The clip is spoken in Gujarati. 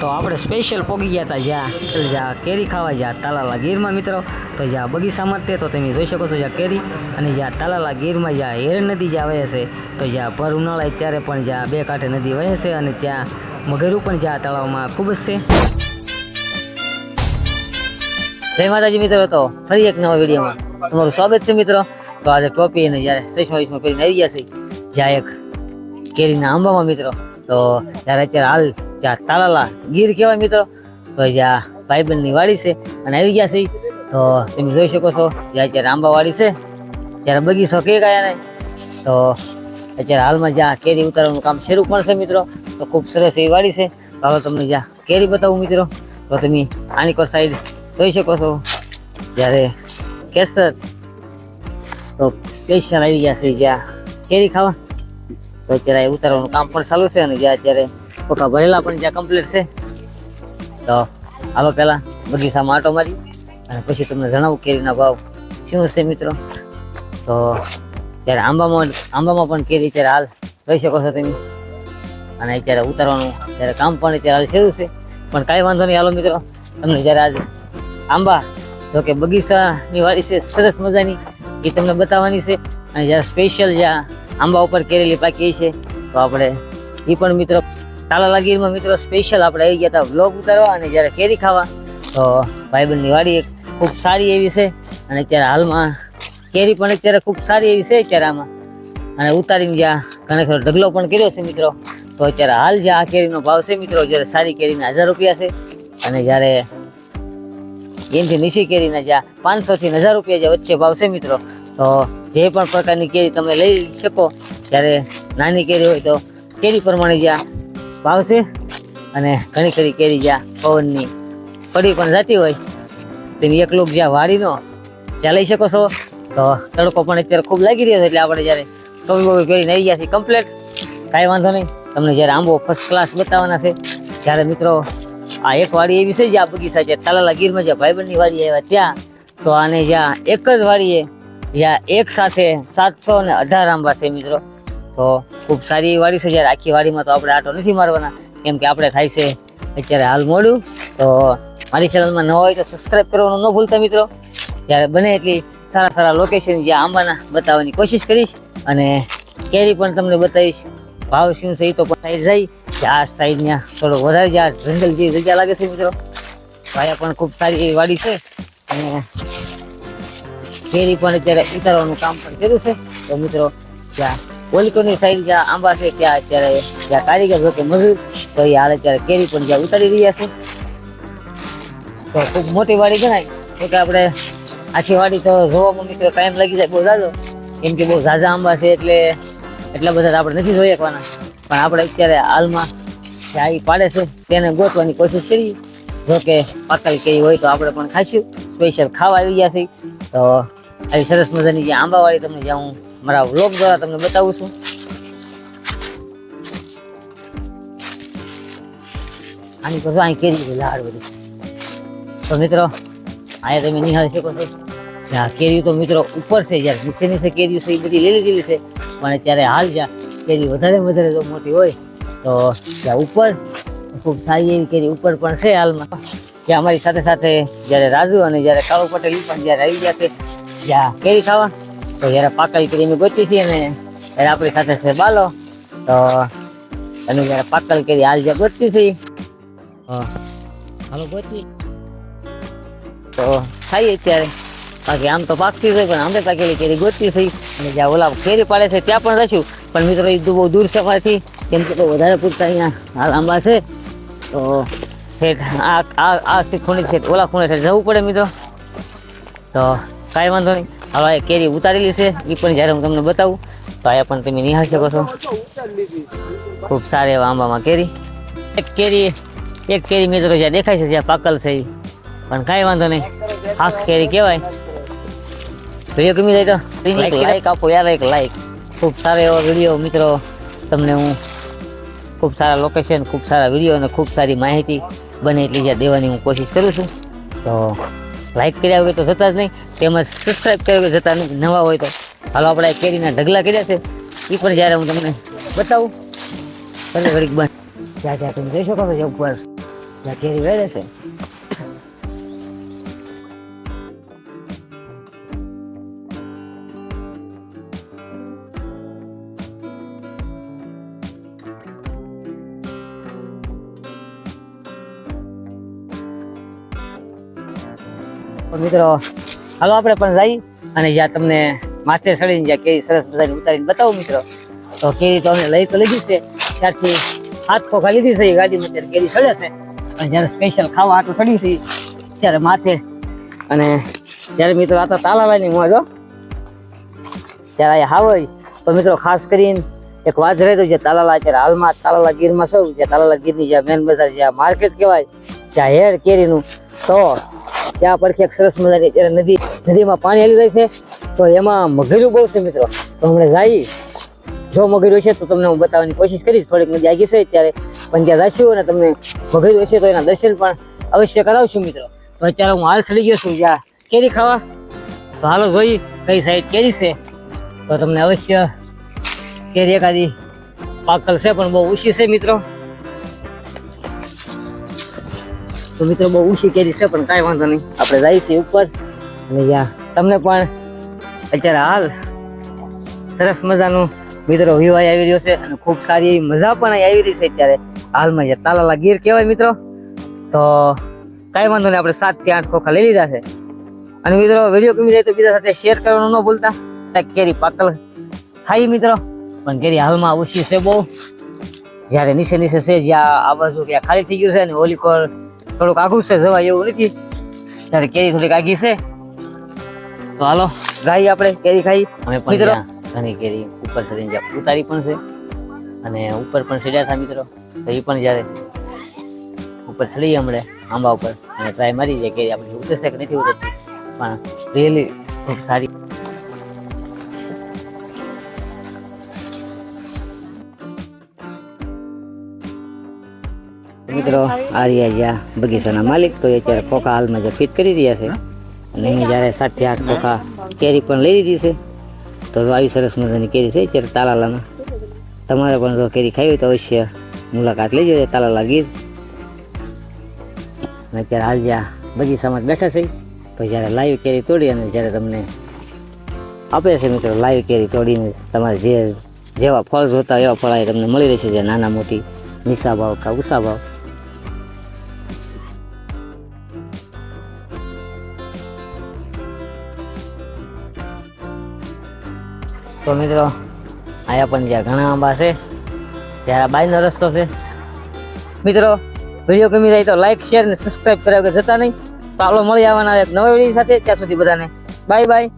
તો આપણે સ્પેશિયલ પોગી ગયા હતા જ્યાં. જ્યાં કેરી ખાવા જ્યાં તાલાલા ગીરમાં મિત્રો. તો જ્યાં બગીચામાં તે તો તમે જોઈ શકો છો જ્યાં કેરી અને જ્યાં તાલાલા ગીરમાં જ્યાં હેરણ નદી જ્યાં વહે છે, તો જ્યાં ભર ઉનાળા ત્યારે પણ જ્યાં બે કાંઠે નદી વહે છે અને ત્યાં મગેરું પણ જ્યાં તળાવમાં ખૂબ જ છે. જય માતાજી મિત્રો, તો ફરી એક નવા વિડીયોમાં તમારું સ્વાગત છે મિત્રો. તો આજે ટોપી અને જ્યારે ત્રીસમાં વીસમાં પહેરીને આવી ગયા છે, જ્યાં એક કેરીના આંબામાં મિત્રો. તો જ્યારે અત્યારે હાલ ત્યાં તાલાલા ગીર કહેવાય મિત્રો. તો જ્યાં ભાઈબંધની વાડી છે અને આવી ગયા છે. તો તમે જોઈ શકો છો જ્યાં અત્યારે આંબા વાડી છે. ત્યારે બગીચો કે ગયા નહીં તો અત્યારે હાલમાં જ્યાં કેરી ઉતારવાનું કામ શરૂ પણ છે મિત્રો, તો ખૂબ સરસ એવી વાડી છે. હવે તમને જ્યાં કેરી બતાવું મિત્રો. તો તમે આની પર સાઈડ જોઈ શકો છો. જ્યારે કેસર તો સ્પેશિયલ આવી ગયા છે જ્યાં કેરી ખાવા. તો અત્યારે ઉતારવાનું કામ પણ ચાલુ છે અને જ્યાં અત્યારે પોકા ભરેલા પણ જ્યાં કમ્પ્લીટ છે. તો હાલો પહેલાં બગીચામાં આટો મારી અને પછી તમને જણાવું કેરીના ભાવ શું છે મિત્રો. તો ત્યારે આંબામાં આંબામાં પણ કેરી અત્યારે હાલ રહી શકો છો તમે. અને અત્યારે ઉતારવાનું ત્યારે કામ પણ અત્યારે હાલ શરૂ છે. પણ કાંઈ વાંધો નહીં, હાલો મિત્રો. તમને જ્યારે આજે આંબા જો કે બગીચાની વાડી છે, સરસ મજાની, એ તમને બતાવવાની છે. અને જ્યારે સ્પેશિયલ જ્યાં આંબા ઉપર કેરેલી પાકી છે, તો આપણે એ પણ મિત્રો તાલાલા લાગીરમાં મિત્રો સ્પેશિયલ આપણે આવી ગયા હતા વ્લોગ ઉતારવા અને જ્યારે કેરી ખાવા, તો ભાઈબંધની વાડી એક ખૂબ સારી એવી છે અને અત્યારે હાલમાં કેરી પણ અત્યારે ખૂબ સારી એવી છે અત્યારે આમાં. અને ઉતારીને જ્યાં ઘણા ઢગલો પણ કર્યો છે મિત્રો, તો અત્યારે હાલ જે આ કેરીનો ભાવ છે મિત્રો જ્યારે સારી કેરીના હજાર રૂપિયા છે. અને જ્યારે એનથી નીચી કેરીના જ્યાં પાંચસોથી હજાર રૂપિયા જે વચ્ચે ભાવ છે મિત્રો, તો જે પણ પ્રકારની કેરી તમે લઈ શકો, જ્યારે નાની કેરી હોય તો કેરી પ્રમાણે જ્યાં ભાવ છે અને ઘણી ખરી કેરી જ્યાં પવનની પડી પણ જતી હોય, તેની એકલું જ્યાં વાડીનો ત્યાં લઈ શકો છો. તો તડકો પણ અત્યારે ખૂબ લાગી રહ્યો છે, એટલે આપણે જ્યારે ટોપી બોપી પહેરીને આવી ગયા છીએ કમ્પ્લેટ કાંઈ વાંધો નહીં. તમને જ્યારે આંબો ફર્સ્ટ ક્લાસ બતાવવાના છે, જ્યારે મિત્રો આ એક વાડી એવી છે જે આ બગીચા છે, તાલાલા ગીરમાં જે ભાઈબંધની વાડી આવ્યા ત્યાં, તો આને જ્યાં એક જ વાડીએ જ્યાં એક સાથે સાતસો ને અઢાર આંબા છે મિત્રો. તો ખૂબ સારી વાડી છે, જ્યારે આખી વાડીમાં તો આપણે આટો નથી મારવાના. કેમ કે આપણે થાય છે, અત્યારે હાલ મોડું. તો મારી ચેનલમાં ન હોય તો સબસ્ક્રાઈબ કરવાનું ન ભૂલતા મિત્રો. જ્યારે બને એટલી સારા સારા લોકેશન જ્યાં આંબાના બતાવવાની કોશિશ કરીશ અને કેરી પણ તમને બતાવીશ. ભાવ શું છે એ તો પણ સાઈડ જાય. કે આ સાઈડના થોડો વધારે જ્યાં. જંગલ જેવી જગ્યા લાગે છે મિત્રો. ભાયા પણ ખૂબ સારી એવી વાડી છે. અને કેરી પણ અત્યારે ઉતારવાનું કામ પણ કર્યું છે. તો મિત્રો જ્યાં ઓલિકોની સાઈડ જ્યાં આંબા છે ત્યાં અત્યારે જ્યાં કારીગર કે મજૂર તો એ હાલ અત્યારે કેરી પણ જ્યાં ઉતારી રહ્યા છે. તો ખૂબ મોટી વાડી ગણાય. તો કે આપણે આખી વાડી તો જોવામાં મિત્રો ટાઈમ લાગી જાય બહુ જાજો. કેમ કે બહુ ઝાઝા આંબા છે એટલે એટલા બધા આપણે નથી જોઈ શકવાના. પણ આપણે અત્યારે હાલમાં જે આવી પાડે છે તેને ગોતવાની કોશિશ કરીએ. જો કે પાકલ કેરી હોય તો આપણે પણ ખાઈશું. સ્પેશિયલ ખાવા આવી ગયા છે. તો આવી સરસ મજાની જે આંબાવાળી તમને જ્યાં હું મારા વ્લોગ દ્વારા તમને બતાવું છું. આની પછી અહીં કેરી છે, લાડ બધી. તો મિત્રો, અહીંયા તમે નિહાળી શકો છો. કે આ કેરી તો મિત્રો ઉપર છે જ્યારે નીચે નીચે કેરી છે, એ બધી લીલી લીલી છે. પણ ત્યારે હાલ જ્યાં કેરી વધારે વધારે જો મોટી હોય, તો ત્યાં ઉપર ખૂબ સારી એવી કેરી ઉપર પણ છે હાલમાં. ત્યાં અમારી સાથે સાથે જ્યારે રાજુ અને જ્યારે કાળુ પટેલ પણ જ્યારે આવી ગયા છે જ્યાં કેરી ખાવા. તો જ્યારે પાકલ કેરીની ગોતી છીએ અને ત્યારે આપણી સાથે છે બાલો તો એનું જ્યારે પાકલ કેરી હાલ જે ગોતી છે તો હાલો ગોતી. તો ખાઈએ અત્યારે. બાકી આમ તો પાકતી હોય પણ અમે પાકેલી કેરી ગોતી થઈ અને જ્યાં ઓલા કેરી પાડે છે ત્યાં પણ રચ્યું પણ મિત્રો એ બહુ દૂર છે અમારાથી. કેમ કે બહુ વધારે પૂરતા અહીંયા હાલ આંબા છે. તો આ આ ખૂણે છે ઓલા ખૂણે છે જવું પડે મિત્રો. તો કાંઈ વાંધો નહીં. હવે આ કેરી ઉતારેલી છે એ પણ જ્યારે હું તમને બતાવું તો અહીંયા પણ તમે નિહાળી શકો છો. ખૂબ સારા એવા આંબામાં કેરી. એક કેરી એક કેરી મિત્રો જ્યાં દેખાય છે જ્યાં પાકલ છે પણ કાંઈ વાંધો નહીં. આખ કેરી કહેવાય. વીડિયો ગમી જાય તો લાઈક આપો યાર એક લાઈક ખૂબ સારો એવો વીડિયો મિત્રો તમને હું ખૂબ સારા લોકેશન ખૂબ સારા વીડિયો અને ખૂબ સારી માહિતી બને એટલી જ્યાં દેવાની હું કોશિશ કરું છું. તો લાઈક કર્યા હોય તો જતા જ નહીં. તેમજ સબસ્ક્રાઈબ કર્યા હોય જતા નહીં નવા હોય તો. હાલો, આપણે કેરીના ઢગલા કર્યા છે. એ પણ જ્યારે હું તમને બતાવું. ભલે ઘડીક બંધ જ્યાં જ્યાં તમે જઈ શકો છો ઉપર. જ્યાં કેરી વેરે છે. મિત્રો, હાલો આપણે પણ જઈ અને જ્યાં તમને માથે સડીને જ્યાં કેરી સરસ મજાની ઉતારીને બતાવું મિત્રો. તો કેરી તો અમે લઈ તો લીધી છે, ત્યારથી હાથ ખોખા લીધી છે ગાડીમાં ત્યારે કેરી સડે છે. અને જ્યારે સ્પેશિયલ ખાવા આટલું સડી છે, ત્યારે માથે અને જ્યારે મિત્રો આ તો તાલાવાની મોજ ત્યારે અહીંયા હાવય તો મિત્રો, ખાસ કરીને એક વાત રહી તો જે તાલાલા અત્યારે હાલમાં તાલાલા ગીરમાં સૌ, જે તાલાલા ગીરની જ્યાં મેન બજાર, જ્યાં માર્કેટ કહેવાય, જ્યાં હેડ કેરીનું તો ત્યાં પરથી એક સરસ મજાની અત્યારે નદી નદીમાં પાણી આવી રહી છે. તો એમાં મગેરું બહુ છે મિત્રો. તો હમણાં જઈ જો મગર્યું છે તો તમને હું બતાવવાની કોશિશ કરીશ. થોડીક નદી આગી છે ત્યારે. પણ ત્યાં જઈશું અને તમને મગેરું હશે તો એના દર્શન પણ અવશ્ય કરાવશું મિત્રો. તો અત્યારે હું હાલ ચડી ગયો છું જ્યાં. કેરી ખાવા? તો હાલો જોઈ કઈ સાઈડ કેરી છે. તો તમને અવશ્ય કેરી એકાદી પાકલ છે પણ બહુ ઓછી છે મિત્રો. તો મિત્રો બહુ ઊંચી કેરી છે, પણ કાંઈ વાંધો નહીં. આપણે જઈએ છીએ ઉપર. અને યા, તમને પણ અત્યારે હાલ સરસ મજાનું મિત્રો વિવાહ આવી રહ્યો છે અને ખૂબ સારી એવી મજા પણ આવી રહી છે અત્યારે. હાલમાં તાલાલા ગીર કહેવાય મિત્રો. તો કાંઈ વાંધો નહીં, આપણે સાતથી આઠ ખોખા લઈ લીધા છે. અને મિત્રો વીડિયો ગમી જાય તો બીજા સાથે શેર કરવાનું ન ભૂલતા. કેરી પાકલ થાય મિત્રો. પણ કેરી હાલમાં ઓછી છે બહુ. જ્યારે નીચે નીચે છે, જ્યાં આ બાજુ ત્યાં ખાલી થઈ ગયું છે અને હોલી કોર થોડુંક આઘું છે જવા એવું નથી. ત્યારે કેરી થોડીક આઘી છે. તો હાલો ગાઈ આપણે કેરી ખાઈ. અમે મિત્રો. ઘણી કેરી ઉપર ચડીને જ્યાં ઉતારી પણ છે અને ઉપર પણ ચડ્યા હતા મિત્રો. તો એ પણ જ્યારે ઉપર ચડી હમણે આંબા ઉપર. અને ટ્રાય મારી જાય કેરી આપણે ઉતરશે કે નથી ઉતરતી. પણ રિયલી ખૂબ સારી મિત્રો આ રહ્યા જ્યાં બગીચાના માલિક તો એ અત્યારે ખોખા હાલમાં જે ફિટ કરી રહ્યા છે. અને અહીં જ્યારે સાતથી આઠ ખોખા કેરી પણ લઈ લીધી છે, તો આવી સરસ મજાની કેરી છે અત્યારે તાલાલામાં. તમારે પણ જો કેરી ખાવી હોય તો અવશ્ય મુલાકાત લેજો, એ તાલાલા ગીર. અને અત્યારે હાલ જ્યાં બગીચામાં જ બેઠા છે, તો જ્યારે લાઈવ કેરી તોડી અને જ્યારે તમને આપે છે મિત્રો લાઈવ કેરી તોડીને તમારે જે, જેવા ફળ જોતા હોય એવા ફળ અહીં તમને મળી રહેશે, જે નાના મોટી નીચા ભાવ કે ઊંચા ભાવ. તો મિત્રો, અહીંયા પણ જ્યાં ઘણા આંબા છે ત્યારે બાયનો રસ્તો છે. મિત્રો વીડિયો ગમી જાય તો લાઈક શેર અને સબસ્ક્રાઇબ કર્યા વગર જતા નહીં. તો આપણે મળી આવવાના એક નવા વીડિયો સાથે. ત્યાં સુધી બધાને બાય બાય